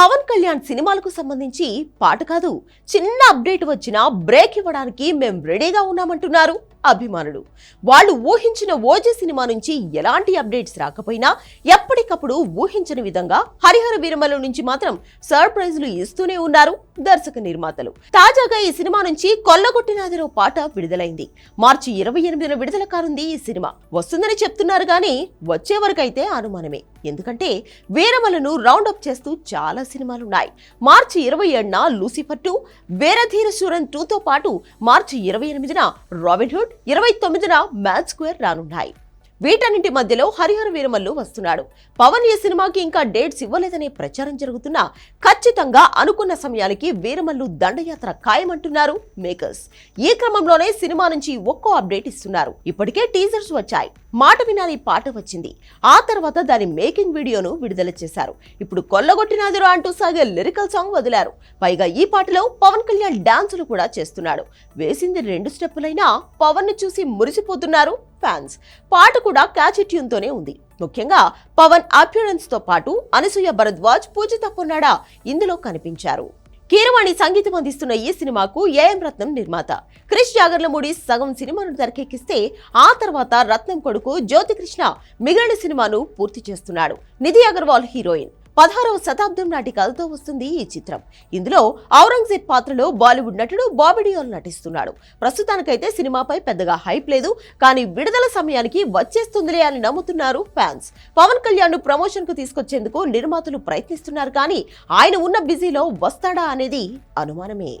పవన్ కళ్యాణ్ సినిమాలకు సంబంధించి పాట కాదు చిన్న అప్డేట్ వచ్చినా బ్రేక్ ఇవ్వడానికి మేం రెడీగా ఉన్నామంటున్నారు అభిమానులు. వాళ్ళు ఊహించిన ఓజీ సినిమా నుంచి ఎలాంటి అప్డేట్స్ రాకపోయినా ఎప్పటికప్పుడు ఊహించని విధంగా హరిహర వీరమల నుంచి మాత్రం సర్ప్రైజ్లు ఇస్తూనే ఉన్నారు దర్శక నిర్మాతలు. తాజాగా ఈ సినిమా నుంచి కొల్లగొట్టినాదిలో పాట విడుదలైంది. మార్చి ఇరవై ఎనిమిదిన విడుదల కానుంది ఈ సినిమా. వస్తుందని చెప్తున్నారు కానీ వచ్చే వరకైతే అనుమానమే. ఎందుకంటే వీరమలను రౌండప్ చేస్తూ చాలా సినిమాలు ఉన్నాయి మార్చి ఇరవై ఏడున లూసిఫర్ టూ వీరధీర సూరన్ టూతో పాటు మార్చి ఇరవై ఎనిమిదిన రాబిన్హుడ్ ఇరవై తొమ్మిదిన మ్యాచ్ స్క్వేర్ రానున్నాయి. వీటన్నింటి మధ్యలో హరిహర వీరమల్లు వస్తున్నాడు. పవన్ ఈ సినిమాకి ఇంకా డేట్స్ ఇవ్వలేదనే ప్రచారం జరుగుతున్నా ఖచ్చితంగా అనుకున్న సమయానికి వీరమల్లు దండయాత్ర ఖాయమంటున్నారు మేకర్స్. ఈ క్రమంలోనే సినిమా నుంచి ఒక్కో అప్డేట్ ఇస్తున్నారు. ఇప్పటికే టీజర్స్ వచ్చాయి. మాట వినాలి పాట వచ్చింది. ఆ తర్వాత దాని మేకింగ్ వీడియోను విడుదల చేశారు. ఇప్పుడు కొల్లగొట్టినాదిరో అంటూ సాగే లిరికల్ సాంగ్ వదిలారు. పైగా ఈ పాటలో పవన్ కళ్యాణ్ డాన్సులు కూడా చేస్తున్నాడు. వేసింది రెండు స్టెప్పులైనా పవన్ను చూసి మురిసిపోతున్నారు ఫ్యాన్స్. పాట కూడా క్యాచ్ ట్యూన్తోనే ఉంది. ముఖ్యంగా పవన్ అపియరెన్స్తో పాటు అనసూయ భరద్వాజ్ పూజిత పొన్నాడా ఇందులో కనిపించారు. కీరవాణి సంగీతం అందిస్తున్న ఈ సినిమాకు ఏఎం రత్నం నిర్మాత. క్రిష్ జాగర్లమూడి సగం సినిమాను తెరకెక్కిస్తే ఆ తర్వాత రత్నం కొడుకు జ్యోతికృష్ణ మిగిలిన సినిమాను పూర్తి చేస్తున్నాడు. నిధి అగర్వాల్ హీరోయిన్. పదహారవ శతాబ్దం నాటి కథతో వస్తుంది ఈ చిత్రం. ఇందులో ఔరంగజేబ్ పాత్రలో బాలీవుడ్ నటుడు బాబిడియోల్ నటిస్తున్నాడు. ప్రస్తుతానికైతే సినిమాపై పెద్దగా హైప్ లేదు కానీ విడుదల సమయానికి వచ్చేస్తుందిలే అని నమ్ముతున్నారు ఫ్యాన్స్. పవన్ కళ్యాణ్ను ప్రమోషన్కు తీసుకొచ్చేందుకు నిర్మాతలు ప్రయత్నిస్తున్నారు కానీ ఆయన ఉన్న బిజీలో వస్తాడా అనేది అనుమానమే.